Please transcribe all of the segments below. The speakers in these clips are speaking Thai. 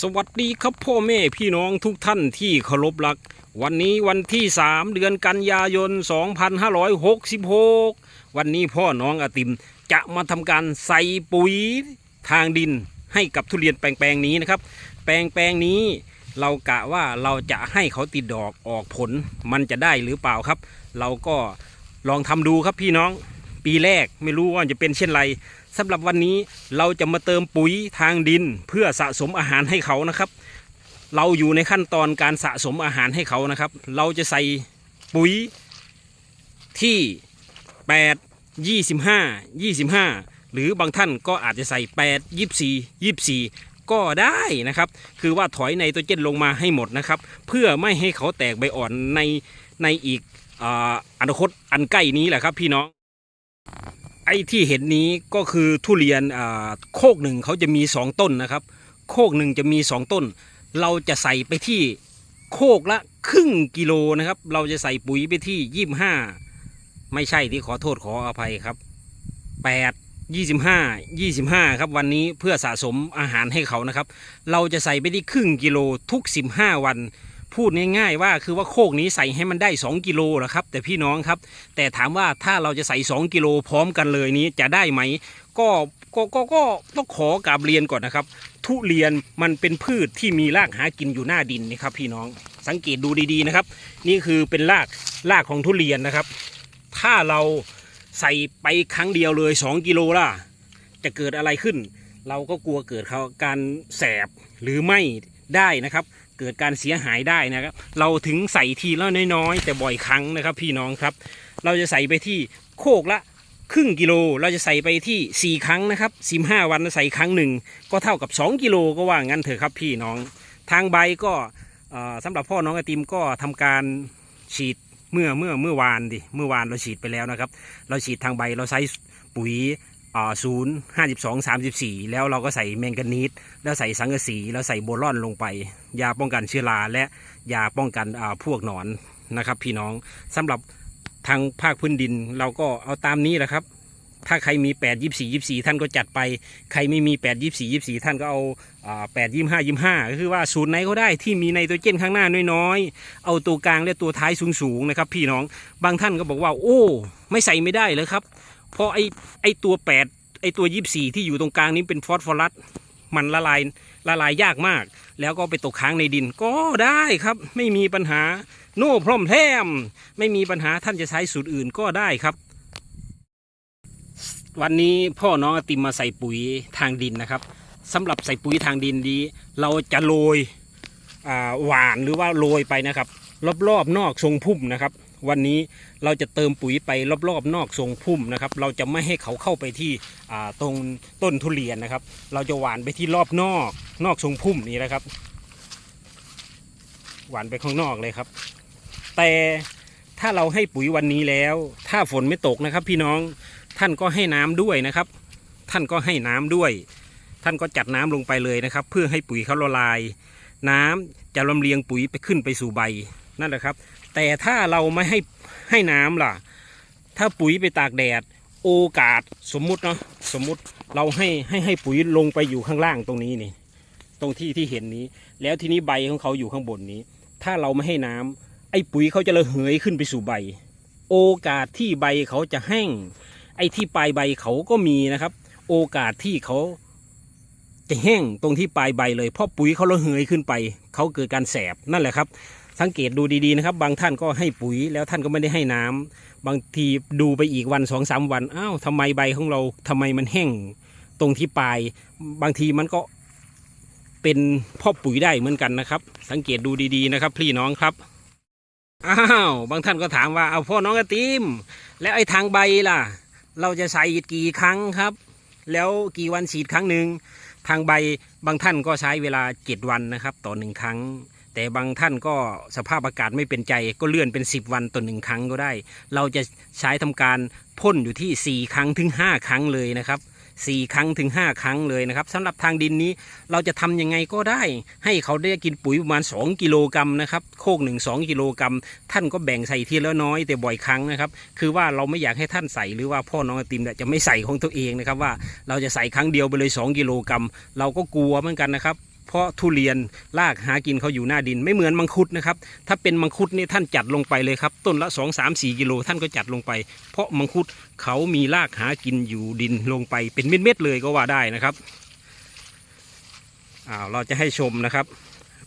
สวัสดีครับพ่อแม่พี่น้องทุกท่านที่เคารพรัก วันนี้วันที่ 3 เดือนกันยายน 2566 วันนี้พ่อน้องอาติมจะมาทำการใส่ปุ๋ยทางดินให้กับทุเรียนแปลงๆนี้นะครับ แปลงแปลงนี้เรากะว่าเราจะให้เขาติดดอกออกผลมันจะได้หรือเปล่าครับ เราก็ลองทำดูครับพี่น้อง ปีแรกไม่รู้ว่าจะเป็นเช่นไร สำหรับวันนี้เราจะมาเติมปุ๋ยทางดินเพื่อสะสมอาหารให้เขานะครับ เราอยู่ในขั้นตอนการสะสมอาหารให้เขานะครับ เราจะใส่ปุ๋ยที่ 8 25 25 หรือบางท่านก็อาจจะใส่ 8 24 24ก็ได้นะครับ คือว่าถอยไนโตรเจนลงมาให้หมดนะครับ เพื่อไม่ให้เขาแตกใบอ่อนในในอีกออนาคตอันใกล้นี้แหละครับพี่น้อง ไอ้ที่เห็นนี้ก็คือทุเรียนอ่าโคกหนึ่งเขาจะมีสองต้นนะครับ โคกหนึ่งจะมีสองต้น เราจะใส่ไปที่โคกละครึ่งกิโลนะครับ เราจะใส่ปุ๋ยไปที่ยี่ห้าไม่ใช่ที่ขอโทษขออภัยครับแปดยี่สิบห้ายี่สิบห้าครับวันนี้เพื่อสะสมอาหารให้เขานะครับ เราจะใส่ไปที่ครึ่งกิโลทุกสิบห้าวัน พูดง่ายๆว่าคือว่าโคกนี้ใส่ให้มันได้ 2 กิโลเหรอครับ แต่พี่น้องครับ แต่ถามว่าถ้าเราจะใส่ 2 กิโลพร้อมกันเลยนี้จะได้ไหมก็ก็ก็ก็ต้องขอกราบเรียนก่อนนะครับ ทุเรียนมันเป็นพืชที่มีรากหากินอยู่หน้าดินนะครับ พี่น้องสังเกตดูดีๆนะครับ นี่คือเป็นรากรากของทุเรียนนะครับ ถ้าเราใส่ไปครั้งเดียวเลย 2 กิโลล่ะจะเกิดอะไรขึ้น เราก็กลัวเกิดเขาการแสบหรือไม่ได้นะครับ เกิดการเสียหายได้นะครับ เราถึงใส่ทีละน้อยๆ แต่บ่อยครั้งนะครับ พี่น้องครับ เราจะใส่ไปที่โคกละครึ่งกิโลเราจะใส่ไปที่ 4 ครั้งนะครับ15วันใส่ครั้งหนึ่งก็เท่ากับ 2 กิโลก็ว่างั้นเถอะครับพี่น้อง ทางใบก็เอ่อสำหรับพ่อน้องไอติมก็ทำการฉีดเมื่อเมื่อเมื่อวานดิเมื่อวานเราฉีดไปแล้วนะครับ เราฉีดทางใบเราใช้ปุ๋ย ศูนย์ห้าสิบสองสามสิบสี่แล้วเราก็ใส่แมงกานีสแล้วใส่สังกะสีแล้วใส่โบรอนลงไป ยาป้องกันเชื้อราและยาป้องกันพวกหนอนนะครับ พี่น้องสำหรับทางภาคพื้นดินเราก็เอาตามนี้แหละครับ ถ้าใครมี 8 24 24 ท่านก็จัดไป ใครไม่มี 8 24 24 ท่านก็เอาแปดยี่ห้ายี่ห้าก็คือว่าสูตรไหนก็ได้ที่มีไนโตรเจนข้างหน้าน้อยๆ เอาตัวกลางและตัวท้ายสูงๆนะครับพี่น้อง บางท่านก็บอกว่า โอ้ ไม่ใส่ไม่ได้เลยครับ พราะไอ้ไอ้ตัวแปดไอ้ตัวยี่สี่ที่อยู่ตรงกลางนี้เป็นฟอสฟอรัสมันละลายละลายยากมาก แล้วก็ไปตกค้างในดินก็ได้ครับไม่มีปัญหาโน่พร้อมแทมไม่มีปัญหาท่านจะใช้สูตรอื่นก็ได้ครับ วันนี้พ่อน้องอติมมาใส่ปุ๋ยทางดินนะครับสำหรับใส่ปุ๋ยทางดินนี้เราจะโรยหวานหรือว่าโรยไปนะครับ รอบๆนอกทรงพุ่มนะครับ วันนี้เราจะเติมปุ๋ยไปรอบๆนอกทรงพุ่มนะครับ เราจะไม่ให้เขาเข้าไปที่ตรงต้นทุเรียนนะครับ เราจะหวานไปที่รอบนอกนอกทรงพุ่มนี้นะครับ หวานไปข้างนอกเลยครับ แต่ถ้าเราให้ปุ๋ยวันนี้แล้ว ถ้าฝนไม่ตกนะครับ พี่น้องท่านก็ให้น้ำด้วยนะครับ ท่านก็ให้น้ำด้วย ท่านก็จัดน้ำลงไปเลยนะครับ เพื่อให้ปุ๋ยเขาละลาย น้ำจะลำเลียงปุ๋ยไปขึ้นไปสู่ใบนั่นแหละครับ แต่ถ้าเราไม่ให้ให้น้ำล่ะ ถ้าปุ๋ยไปตากแดด โอกาสสมมุติเนาะสมมุติเราให้ให้ให้ปุ๋ยลงไปอยู่ข้างล่างตรงนี้นี่ ตรงที่ที่เห็นนี้ แล้วทีนี้ใบของเขาอยู่ข้างบนนี้ ถ้าเราไม่ให้น้ำไอ้ปุ๋ยเขาจะระเหยขึ้นไปสู่ใบ โอกาสที่ใบเขาจะแห้ง ไอ้ที่ปลายใบเขาก็มีนะครับ โอกาสที่เขาจะแห้งตรงที่ปลายใบเลยเพราะปุ๋ยเขาระเหยขึ้นไป เขาเกิดการแสบนั่นแหละครับ สังเกตดูดีๆนะครับ บางท่านก็ให้ปุ๋ยแล้วท่านก็ไม่ได้ให้น้ำบางทีดูไปอีกวันสองสามวันอ้าวทำไมใบของเราทำไมมันแห้งตรงที่ปลาย บางทีมันก็เป็นเพ่อปุ๋ยได้เหมือนกันนะครับ สังเกตดูดีๆนะครับ พี่น้องครับอ้าวบางท่านก็ถามว่าเอาพ่อน้องกระติมแล้วไอ้ทางใบล่ะ เราจะใส่กี่ครั้งครับ แล้วกี่วันฉีดครั้งหนึ่งทางใบบางท่านก็ใช้เวลาเจ็ดวันนะครับ ต่อหนึ่งครั้ง แต่บางท่านก็สภาพอากาศไม่เป็นใจก็เลื่อนเป็น 10 วันต่อหนึ่งครั้งก็ได้ เราจะใช้ทำการพ่นอยู่ที่ 4 ครั้งถึง 5 ครั้งเลยนะครับ4 ครั้งถึง 5 ครั้งเลยนะครับสำหรับทางดินนี้เราจะทำยังไงก็ได้ ให้เขาได้กินปุ๋ยประมาณ 2 กิโลกรัมนะครับโคกหนึ่งสองกิโลกรัมท่านก็แบ่งใส่ทีละน้อยแต่บ่อยครั้งนะครับ คือว่าเราไม่อยากให้ท่านใส่หรือว่าพ่อน้องติมจะไม่ใส่ของตัวเองนะครับว่าเราจะใส่ครั้งเดียวไปเลย 2 กิโลกรัมเราก็กลัวเหมือนกันนะครับ ราะทุเรียนรากหากินเขาอยู่หน้าดินไม่เหมือนมังคุดนะครับ ถ้าเป็นมังคุดนี่ท่านจัดลงไปเลยครับ ต้นละ 2 3 4 กิโลท่านก็จัดลงไป เพราะมังคุดเขามีรากหากินอยู่ดินลงไปเป็นเม็ดๆเลยก็ว่าได้นะครับอ้าวเราจะให้ชมนะครับ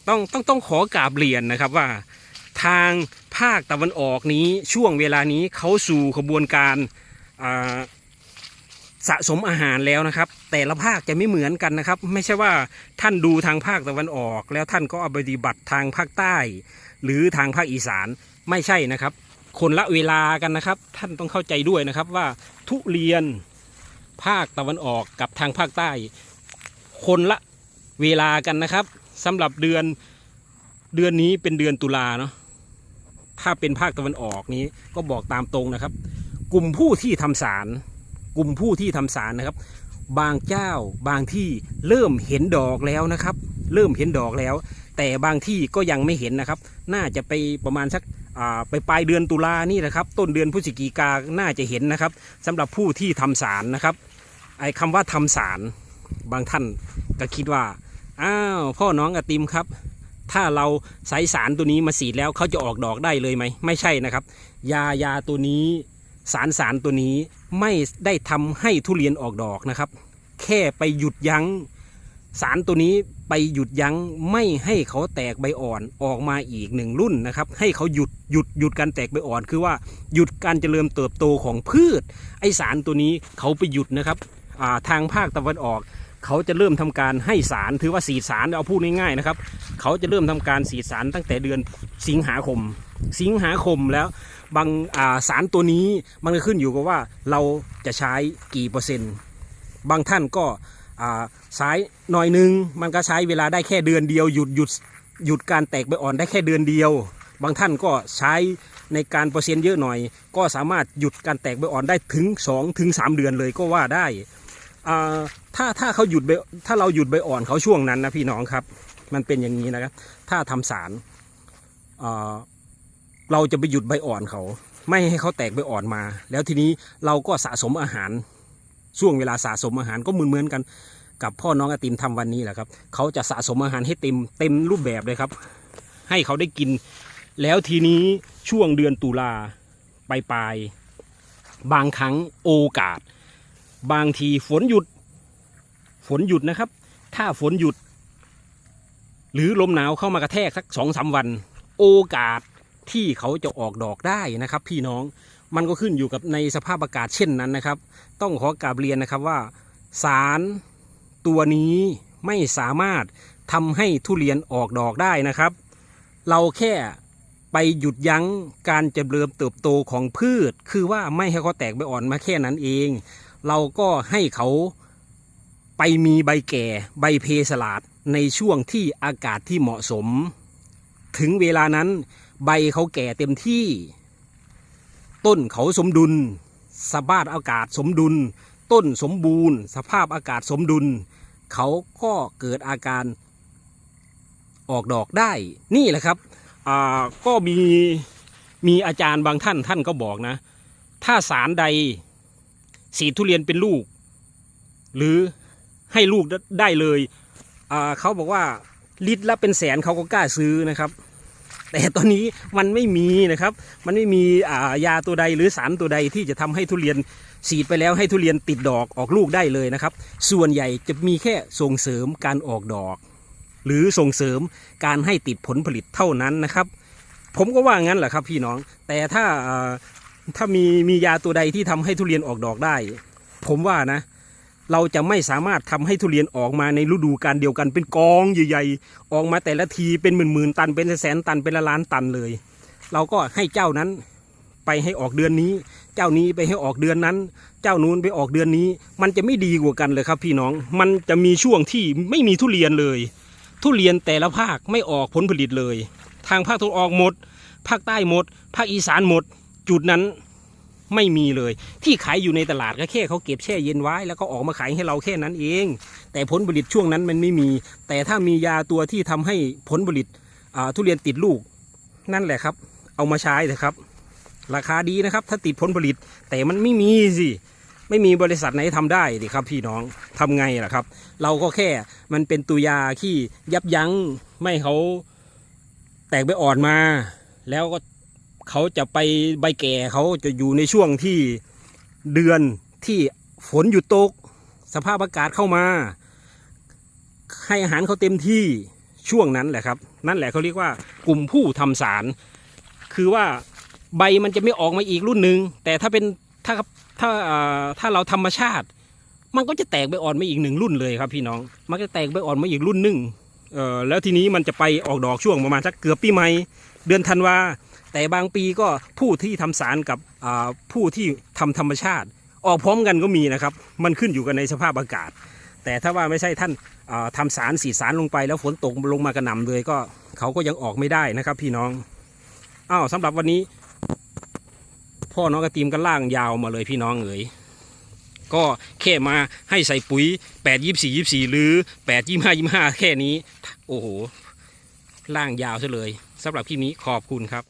ต้องต้องต้องขอกราบเรียนนะครับว่า ทางภาคตะวันออกนี้ช่วงเวลานี้เขาสู่ขบวนการอ่า สะสมอาหารแล้วนะครับ แต่ละภาคจะไม่เหมือนกันนะครับ ไม่ใช่ว่าท่านดูทางภาคตะวันออก แล้วท่านก็เอาปปฏิบัติทางภาคใต้ หรือทางภาคอีสานไม่ใช่นะครับ คนละเวลากันนะครับ ท่านต้องเข้าใจด้วยนะครับว่าทุเรียนภาคตะวันออกกับทางภาคใต้ คนละเวลากันนะครับสำหรับเดือนเดือนนี้เป็นเดือนตุลาเนาะถ้าเป็นภาคตะวันออกนี้ก็บอกตามตรงนะครับ กลุ่มผู้ที่ทำสาร กลุ่มผู้ที่ทำสารนะครับ บางเจ้าบางที่เริ่มเห็นดอกแล้วนะครับ เริ่มเห็นดอกแล้ว แต่บางที่ก็ยังไม่เห็นนะครับ น่าจะไปประมาณสักไปปลายเดือนตุลานี่นะครับ ต้นเดือนพฤศจิกาน่าจะเห็นนะครับสำหรับผู้ที่ทำสารนะครับไอ้คำว่าทำสารบางท่านก็คิดว่าอ้าวพ่อน้องอติมครับ ถ้าเราใส่สารตัวนี้มาสีดแล้วเขาจะออกดอกได้เลยไหมไม่ใช่นะครับ ยายาตัวนี้สารสารตัวนี้ ไม่ได้ทำให้ทุเรียนออกดอกนะครับ แค่ไปหยุดยั้งสารตัวนี้ไปหยุดยั้งไม่ให้เขาแตกใบอ่อนออกมาอีกหนึ่งรุ่นนะครับ ให้เขาหยุดหยุดหยุดการแตกใบอ่อน คือว่าหยุดการเจริญเติบโตของพืช ไอสารตัวนี้เขาไปหยุดนะครับาทางภาคตะวันออก เขาจะเริ่มทำการให้สารถือว่าสีสารเอาพูดง่ายๆนะครับ เขาจะเริ่มทำการสีสารตั้งแต่เดือนสิงหาคม สิงหาคมแล้ว บางาสารตัวนี้มันก็ขึ้นอยู่กับว่าเราจะใช้กี่เปอร์เซ็นต์ บางท่านก็อ่าใช้หน่อยหนึง มันก็ใช้เวลาได้แค่เดือนเดียวหยุดหยุดหยุดการแตกใบอ่อนได้แค่เดือนเดียว บางท่านก็ใช้ในการเปอร์เซ็นต์เยอะหน่อย ก็สามารถหยุดการแตกใบอ่อนได้ถึง2ถึง3เดือนเลยก็ว่าได้ถ้าถ้าเขาหยุดใบถ้าเราหยุดใบอ่อนเขาช่วงนั้นนะพี่น้องครับ มันเป็นอย่างนี้นะครับ ถ้าทำสารอ่า เราจะไปหยุดใบอ่อนเขา ไม่ให้เขาแตกใบอ่อนมา แล้วทีนี้เราก็สะสมอาหาร ช่วงเวลาสะสมอาหารก็เหมือนเหมือนกันกับพ่อน้องไอติมทำวันนี้แหละครับ เขาจะสะสมอาหารให้เต็มเต็มรูปแบบเลยครับ ให้เขาได้กิน แล้วทีนี้ช่วงเดือนตุลาปลายปลายบางครั้งโอกาส บางทีฝนหยุด ฝนหยุดนะครับ ถ้าฝนหยุด หรือลมหนาวเข้ามากระแทกสักสองสามวัน โอกาส ที่เขาจะออกดอกได้นะครับ พี่น้องมันก็ขึ้นอยู่กับในสภาพอากาศเช่นนั้นนะครับ ต้องขอกราบเรียนนะครับว่าสารตัวนี้ไม่สามารถทำให้ทุเรียนออกดอกได้นะครับ เราแค่ไปหยุดยั้งการเจริญเติบโตของพืช คือว่าไม่ให้เขาแตกใบอ่อนมาแค่นั้นเอง เราก็ให้เขาไปมีใบแก่ใบเพสลาดในช่วงที่อากาศที่เหมาะสม ถึงเวลานั้น ใบเขาแก่เต็มที่ ต้นเขาสมดุล สภาพอากาศสมดุล ต้นสมบูรณ์ สภาพอากาศสมดุล เขาก็เกิดอาการออกดอกได้ นี่แหละครับก็มีมีอาจารย์บางท่านท่านก็บอกนะ ถ้าสารใดสีทุเรียนเป็นลูก หรือให้ลูกได้เลย เขาบอกว่าลิตรละเป็นแสนเขาก็กล้าซื้อนะครับ แต่ตอนนี้มันไม่มีนะครับ มันไม่มีายาตัวใดหรือสารตัวใดที่จะทำให้ทุเรียนสีดไปแล้วให้ทุเรียนติดดอกออกลูกได้เลยนะครับ ส่วนใหญ่จะมีแค่ส่งเสริมการออกดอก หรือส่งเสริมการให้ติดผลผลิตเท่านั้นนะครับ ผมก็ว่างั้นแหละครับพี่น้อง แต่ถ้าอ่าถ้ามีมียาตัวใดที่ทำให้ทุเรียนออกดอกได้ ผมว่านะ เราจะไม่สามารถทำให้ทุเรียนออกมาในฤดูการเดียวกันเป็นกองใหญ่ๆ ออกมาแต่ละทีเป็นหมื่นๆตันเป็นแสนตันเป็นละล้านตันเลย เราก็ให้เจ้านั้นไปให้ออกเดือนนี้ เจ้านี้ไปให้ออกเดือนนั้น เจ้านู้นไปออกเดือนนี้ มันจะไม่ดีกว่ากันเลยครับพี่น้อง มันจะมีช่วงที่ไม่มีทุเรียนเลย ทุเรียนแต่ละภาคไม่ออกผลผลิตเลย ทางภาคตะวันออกหมด ภาคใต้หมด ภาคอีสานหมด จุดนั้น ไม่มีเลย ที่ขายอยู่ในตลาดก็แค่เขาเก็บแช่เย็นไว้ แล้วก็ออกมาขายให้เราแค่นั้นเอง แต่ผลผลิตช่วงนั้นมันไม่มี แต่ถ้ามียาตัวที่ทำให้ผลผลิตทุเรียนติดลูก นั่นแหละครับ เอามาใช้เถอะครับ ราคาดีนะครับ ถ้าติดผลผลิต แต่มันไม่มีสิไม่มีบริษัทไหนทำได้ดิครับพี่น้องทำไงล่ะครับ เราก็แค่มันเป็นตัวยาที่ยับยั้งไม่เขาแตกใบอ่อนมา แล้วก็ เขาจะไปใบแก่เขาจะอยู่ในช่วงที่เดือนที่ฝนหยุดตก สภาพอากาศเข้ามา ให้อาหารเขาเต็มที่ช่วงนั้นแหละครับ นั่นแหละเขาเรียกว่ากลุ่มผู้ทำสาร คือว่าใบมันจะไม่ออกมาอีกรุ่นหนึ่งแต่ถ้าเป็นถ้าถ้าอ่าถ้าเราธรรมชาติ มันก็จะแตกใบอ่อนมาอีกหนึ่งรุ่นเลยครับพี่น้อง มันจะแตกใบอ่อนมาอีกรุ่นหนึ่งเออแล้วทีนี้มันจะไปออกดอกช่วงประมาณสักเกือบปีใหม่เดือนธันวา แต่บางปีก็ผู้ที่ทำสารกับผู้ที่ทำธรรมชาติ ออกพร้อมกันก็มีนะครับ มันขึ้นอยู่กันในสภาพอากาศ แต่ถ้าว่าไม่ใช่ท่านอ่าทำสารสีสารลงไปแล้วฝนตกลงมากระหน่ำเลยก็เขาก็ยังออกไม่ได้นะครับ พี่น้องอ้าวสำหรับวันนี้ พ่อน้องกระตีมก็ล่างยาวมาเลยพี่น้องเอ๋ยก็แค่มาให้ใส่ปุ๋ย 8 24 24 หรือ 8 25 25 แค่นี้ โอ้โห ล่างยาวซะเลยสำหรับคลิปนี้ขอบคุณครับ